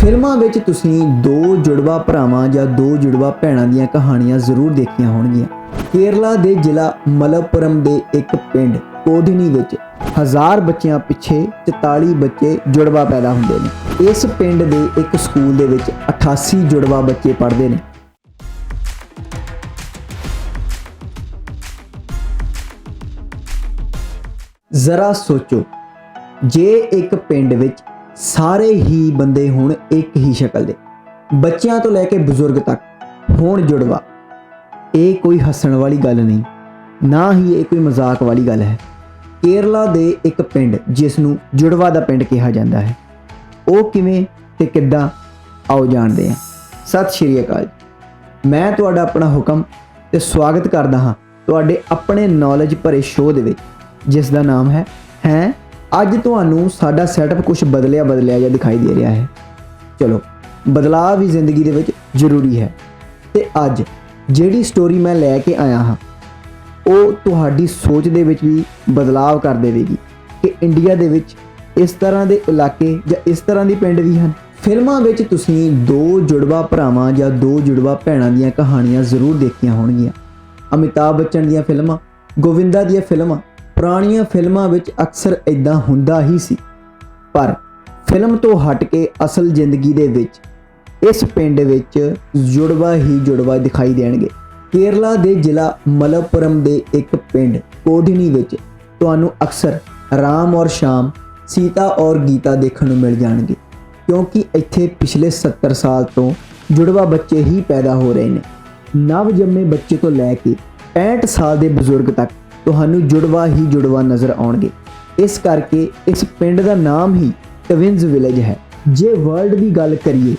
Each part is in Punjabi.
ਫਿਲਮਾਂ ਵਿੱਚ ਤੁਸੀਂ ਦੋ ਜੁੜਵਾ ਭਰਾਵਾਂ ਜਾਂ ਦੋ ਜੁੜਵਾ ਭੈਣਾਂ ਦੀਆਂ ਕਹਾਣੀਆਂ ਜ਼ਰੂਰ ਦੇਖੀਆਂ ਹੋਣਗੀਆਂ। ਕੇਰਲਾ ਦੇ ਜ਼ਿਲ੍ਹਾ ਮਲਪੁਰਮ ਦੇ ਇੱਕ ਪਿੰਡ ਕੋਡਿਨੀ ਵਿੱਚ ਹਜ਼ਾਰ ਬੱਚਿਆਂ ਪਿੱਛੇ 44 ਬੱਚੇ ਜੁੜਵਾ ਪੈਦਾ ਹੁੰਦੇ ਨੇ। ਇਸ ਪਿੰਡ ਦੇ ਇੱਕ ਸਕੂਲ ਦੇ ਵਿੱਚ 88 ਜੁੜਵਾ ਬੱਚੇ ਪੜ੍ਹਦੇ ਨੇ। ਜ਼ਰਾ ਸੋਚੋ, ਜੇ ਇੱਕ ਪਿੰਡ ਵਿੱਚ ਸਾਰੇ ਹੀ ਬੰਦੇ ਹੁਣ ਇੱਕ ਹੀ ਸ਼ਕਲ ਦੇ। ਬੱਚਿਆਂ ਤੋਂ ਲੈ ਕੇ ਬਜ਼ੁਰਗ ਤੱਕ ਹੋਣ ਜੁੜਵਾ। ਇਹ ਕੋਈ ਹੱਸਣ ਵਾਲੀ ਗੱਲ ਨਹੀਂ, ਨਾ ਹੀ ਇਹ ਕੋਈ ਮਜ਼ਾਕ ਵਾਲੀ ਗੱਲ ਹੈ। ਕੇਰਲਾ ਦੇ ਇੱਕ ਪਿੰਡ ਜਿਸ ਨੂੰ ਜੁੜਵਾ ਦਾ ਪਿੰਡ ਕਿਹਾ ਜਾਂਦਾ ਹੈ, ਉਹ ਕਿਵੇਂ ਤੇ ਕਿੱਦਾਂ ਆਓ ਜਾਣਦੇ ਹਾਂ ਸਤਿ ਸ਼੍ਰੀ ਅਕਾਲ ਮੈਂ ਤੁਹਾਡਾ ਆਪਣਾ ਹੁਕਮ ਤੇ ਸਵਾਗਤ ਕਰਦਾ ਹਾਂ ਤੁਹਾਡੇ ਆਪਣੇ ਨੌਲੇਜ ਭਰੇ ਸ਼ੋਅ ਦੇ ਵਿੱਚ, ਜਿਸ ਦਾ ਨਾਮ ਹੈ ਹੈ ਅੱਜ ਤੁਹਾਨੂੰ ਸਾਡਾ ਸੈਟਅਪ ਕੁਝ ਬਦਲਿਆ ਬਦਲਿਆ ਜਿਹਾ ਦਿਖਾਈ ਦੇ ਰਿਹਾ ਹੈ। ਚਲੋ, ਬਦਲਾਅ ਵੀ ਜ਼ਿੰਦਗੀ ਦੇ ਵਿੱਚ ਜ਼ਰੂਰੀ ਹੈ। ਤੇ ਅੱਜ ਜਿਹੜੀ ਸਟੋਰੀ ਮੈਂ ਲੈ ਕੇ ਆਇਆ ਹਾਂ, ਉਹ ਤੁਹਾਡੀ ਸੋਚ ਦੇ ਵਿੱਚ ਵੀ ਬਦਲਾਅ ਕਰ ਦੇਵੇਗੀ ਕਿ ਇੰਡੀਆ ਦੇ ਵਿੱਚ ਇਸ ਤਰ੍ਹਾਂ ਦੇ ਇਲਾਕੇ ਜਾਂ ਇਸ ਤਰ੍ਹਾਂ ਦੇ ਪਿੰਡ ਵੀ ਹਨ। ਫਿਲਮਾਂ ਵਿੱਚ ਤੁਸੀਂ ਦੋ ਜੁੜਵਾ ਭਰਾਵਾਂ ਜਾਂ ਦੋ ਜੁੜਵਾ ਭੈਣਾਂ ਦੀਆਂ ਕਹਾਣੀਆਂ ਜ਼ਰੂਰ ਦੇਖੀਆਂ ਹੋਣਗੀਆਂ। ਅਮਿਤਾਭ ਬੱਚਨ ਦੀਆਂ ਫਿਲਮਾਂ, ਗੋਵਿੰਦਾ ਦੀਆਂ ਫਿਲਮਾਂ ਪੁਰਾਣੀਆਂ ਫਿਲਮਾਂ ਵਿੱਚ ਅਕਸਰ ਇਦਾਂ ਹੁੰਦਾ ਹੀ ਸੀ। ਪਰ ਫਿਲਮ ਤੋਂ ਹਟ ਕੇ ਅਸਲ ਜ਼ਿੰਦਗੀ ਦੇ ਵਿੱਚ ਇਸ ਪਿੰਡ ਵਿੱਚ ਜੁੜਵਾ ਹੀ ਜੁੜਵਾ ਦਿਖਾਈ ਦੇਣਗੇ। ਕੇਰਲਾ ਦੇ ਜ਼ਿਲ੍ਹਾ ਮਲਪੁਰਮ ਦੇ ਇੱਕ ਪਿੰਡ ਕੋਡਿਨੀ ਵਿੱਚ ਤੁਹਾਨੂੰ ਅਕਸਰ ਰਾਮ ਔਰ ਸ਼ਾਮ, ਸੀਤਾ ਔਰ ਗੀਤਾ ਦੇਖਣ ਨੂੰ ਮਿਲ ਜਾਣਗੇ। ਕਿਉਂਕਿ ਇੱਥੇ ਪਿਛਲੇ 70 ਸਾਲ ਤੋਂ ਜੁੜਵਾ ਬੱਚੇ ਹੀ ਪੈਦਾ ਹੋ ਰਹੇ ਨੇ। ਨਵ ਜੰਮੇ ਬੱਚੇ ਤੋਂ ਲੈ ਕੇ 65 ਸਾਲ ਦੇ ਬਜ਼ੁਰਗ ਤੱਕ ਤੁਹਾਨੂੰ ਜੁੜਵਾ ਹੀ ਜੁੜਵਾ ਨਜ਼ਰ ਆਉਣਗੇ। ਇਸ ਕਰਕੇ ਇਸ ਪਿੰਡ ਦਾ ਨਾਮ ਹੀ ਟਵਿਨਸ ਵਿਲੇਜ ਹੈ। ਜੇ ਵਰਲਡ ਦੀ ਗੱਲ ਕਰੀਏ,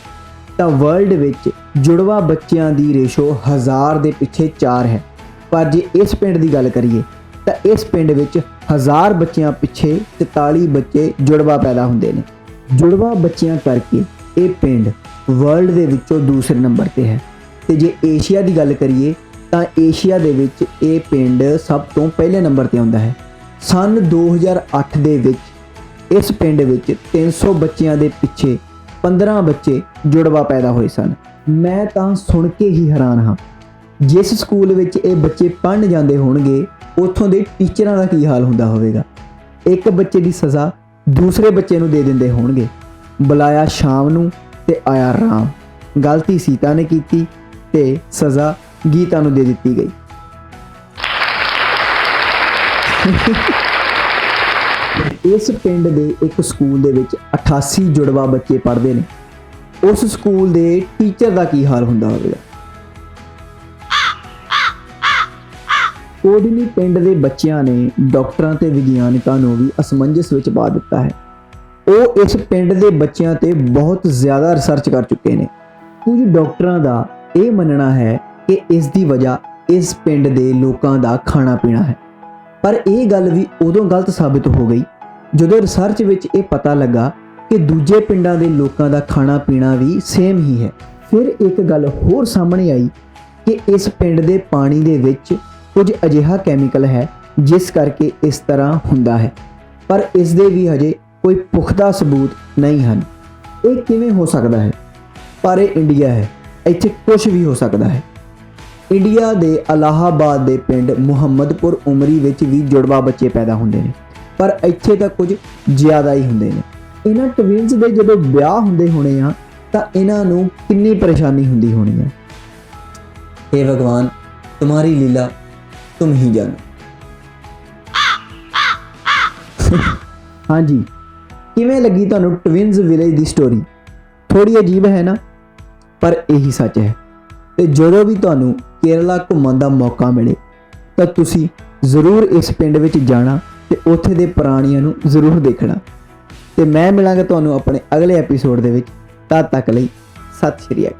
ਤਾਂ ਵਰਲਡ ਵਿੱਚ ਜੁੜਵਾ ਬੱਚਿਆਂ ਦੀ ਰੇਸ਼ੋ ਹਜ਼ਾਰ ਦੇ ਪਿੱਛੇ 4 ਹੈ। ਪਰ ਜੇ ਇਸ ਪਿੰਡ ਦੀ ਗੱਲ ਕਰੀਏ, ਤਾਂ ਇਸ ਪਿੰਡ ਵਿੱਚ ਹਜ਼ਾਰ ਬੱਚਿਆਂ ਪਿੱਛੇ 44 ਬੱਚੇ ਜੁੜਵਾ ਪੈਦਾ ਹੁੰਦੇ ਨੇ। ਜੁੜਵਾ ਬੱਚਿਆਂ ਕਰਕੇ ਇਹ ਪਿੰਡ ਵਰਲਡ ਦੇ ਵਿੱਚੋਂ ਦੂਸਰੇ ਨੰਬਰ ਤੇ ਹੈ। ਤੇ ਜੇ ਏਸ਼ੀਆ ਦੀ ਗੱਲ ਕਰੀਏ ਤਾਂ ਏਸ਼ੀਆ ਦੇ ਵਿੱਚ ਇਹ ਪਿੰਡ ਸਭ ਤੋਂ ਪਹਿਲੇ ਨੰਬਰ ਤੇ ਆਉਂਦਾ ਹੈ। ਸਨ 2008 ਦੇ ਵਿੱਚ ਇਸ ਪਿੰਡ ਵਿੱਚ 300 ਬੱਚਿਆਂ ਦੇ ਪਿੱਛੇ 15 ਬੱਚੇ ਜੁੜਵਾ ਪੈਦਾ ਹੋਏ ਸਨ। ਮੈਂ ਤਾਂ ਸੁਣ ਕੇ ਹੀ ਹੈਰਾਨ ਹਾਂ। ਜਿਸ ਸਕੂਲ ਵਿੱਚ ਇਹ ਬੱਚੇ ਪੜ੍ਹਨ ਜਾਂਦੇ ਹੋਣਗੇ, ਉੱਥੋਂ ਦੇ ਟੀਚਰਾਂ ਦਾ ਕੀ ਹਾਲ ਹੁੰਦਾ ਹੋਵੇਗਾ? ਇੱਕ ਬੱਚੇ ਦੀ ਸਜ਼ਾ ਦੂਸਰੇ ਬੱਚੇ ਨੂੰ ਦੇ ਦਿੰਦੇ ਹੋਣਗੇ। ਬੁਲਾਇਆ ਸ਼ਾਮ ਨੂੰ ਤੇ ਆਇਆ ਰਾਮ। ਗਲਤੀ ਸੀਤਾ ਨੇ ਕੀਤੀ ਤੇ ਸਜ਼ਾ ਗੀਤਾ ਨੂੰ ਦੇ ਦਿੱਤੀ ਗਈ। ਇਸ ਪਿੰਡ ਦੇ ਇੱਕ ਸਕੂਲ ਦੇ ਵਿੱਚ 88 ਜੁੜਵਾ ਬੱਚੇ ਪੜ੍ਹਦੇ ਨੇ। ਉਸ ਸਕੂਲ ਦੇ ਟੀਚਰ ਦਾ ਕੀ ਹਾਲ ਹੁੰਦਾ ਹੋਵੇਗਾ? ਕੋਡਿਨੀ ਪਿੰਡ ਦੇ ਬੱਚਿਆਂ ਨੇ ਡਾਕਟਰਾਂ ਤੇ ਵਿਗਿਆਨਕਾਂ ਨੂੰ ਵੀ ਅਸਮੰਜਸ ਵਿੱਚ ਪਾ ਦਿੱਤਾ ਹੈ। ਉਹ ਇਸ ਪਿੰਡ ਦੇ ਬੱਚਿਆਂ ਤੇ ਬਹੁਤ ਜ਼ਿਆਦਾ ਰਿਸਰਚ ਕਰ ਚੁੱਕੇ ਨੇ। ਕੁਝ ਡਾਕਟਰਾਂ ਦਾ ਇਹ ਮੰਨਣਾ ਹੈ ਕਿ ਇਸ ਦੀ ਵਜ੍ਹਾ ਇਸ ਪਿੰਡ ਦੇ ਲੋਕਾਂ ਦਾ ਖਾਣਾ ਪੀਣਾ ਹੈ। ਪਰ ਇਹ ਗੱਲ ਵੀ ਉਦੋਂ ਗਲਤ ਸਾਬਿਤ ਹੋ ਗਈ, ਜਦੋਂ ਰਿਸਰਚ ਵਿੱਚ ਇਹ ਪਤਾ ਲੱਗਾ ਕਿ ਦੂਜੇ ਪਿੰਡਾਂ ਦੇ ਲੋਕਾਂ ਦਾ ਖਾਣਾ ਪੀਣਾ ਵੀ ਸੇਮ ਹੀ ਹੈ। ਫਿਰ ਇੱਕ ਗੱਲ ਹੋਰ ਸਾਹਮਣੇ ਆਈ ਕਿ ਇਸ ਪਿੰਡ ਦੇ ਪਾਣੀ ਦੇ ਵਿੱਚ ਕੁਝ ਅਜਿਹਾ ਕੈਮੀਕਲ ਹੈ, ਜਿਸ ਕਰਕੇ ਇਸ ਤਰ੍ਹਾਂ ਹੁੰਦਾ ਹੈ। ਪਰ ਇਸ ਦੇ ਵੀ ਹਜੇ ਕੋਈ ਪੁਖਤਾ ਸਬੂਤ ਨਹੀਂ ਹਨ। ਇਹ ਕਿਵੇਂ ਹੋ ਸਕਦਾ ਹੈ? ਪਰ ਇਹ ਇੰਡੀਆ ਹੈ। ਇੱਥੇ ਕੁਝ ਵੀ ਹੋ ਸਕਦਾ ਹੈ। ਇੰਡੀਆ ਦੇ ਅਲਾਹਾਬਾਦ ਦੇ ਪਿੰਡ ਮੁਹੰਮਦਪੁਰ ਉਮਰੀ ਵਿੱਚ ਵੀ ਜੁੜਵਾ ਬੱਚੇ ਪੈਦਾ ਹੁੰਦੇ ਨੇ ਪਰ ਇੱਥੇ ਤਾਂ ਕੁਝ ਜ਼ਿਆਦਾ ਹੀ ਹੁੰਦੇ ਨੇ ਇਹਨਾਂ ਟਵਿਨਸ ਦੇ ਜਦੋਂ ਵਿਆਹ ਹੁੰਦੇ ਹੋਣੇ ਆ ਤਾਂ ਇਹਨਾਂ ਨੂੰ ਕਿੰਨੀ ਪਰੇਸ਼ਾਨੀ ਹੁੰਦੀ ਹੋਣੀ ਹੈ हे भगवान तुम्हारी लीला तुम ही जानो ਹਾਂਜੀ ਕਿਵੇਂ ਲੱਗੀ ਤੁਹਾਨੂੰ ਟਵਿਨਸ ਵਿਲੇਜ ਦੀ ਸਟੋਰੀ ਥੋੜੀ ਅਜੀਬ ਹੈ ਨਾ ਪਰ ਇਹੀ ਸੱਚ ਹੈ ਤੇ ਜਦੋਂ ਵੀ ਤੁਹਾਨੂੰ ਕੇਰਲਾ ਘੁੰਮਣ ਦਾ ਮੌਕਾ ਮਿਲੇ, ਤਾਂ ਤੁਸੀਂ ਜ਼ਰੂਰ ਇਸ ਪਿੰਡ ਵਿੱਚ ਜਾਣਾ ਤੇ ਉੱਥੇ ਦੇ ਪ੍ਰਾਣੀਆਂ ਨੂੰ ਜ਼ਰੂਰ ਦੇਖਣਾ। ਤੇ ਮੈਂ ਮਿਲਾਂਗਾ ਤੁਹਾਨੂੰ ਆਪਣੇ ਅਗਲੇ ਐਪੀਸੋਡ ਦੇ ਵਿੱਚ। ਤਦ ਤੱਕ ਲਈ, ਸਤਿ ਸ਼੍ਰੀ ਅਕਾਲ।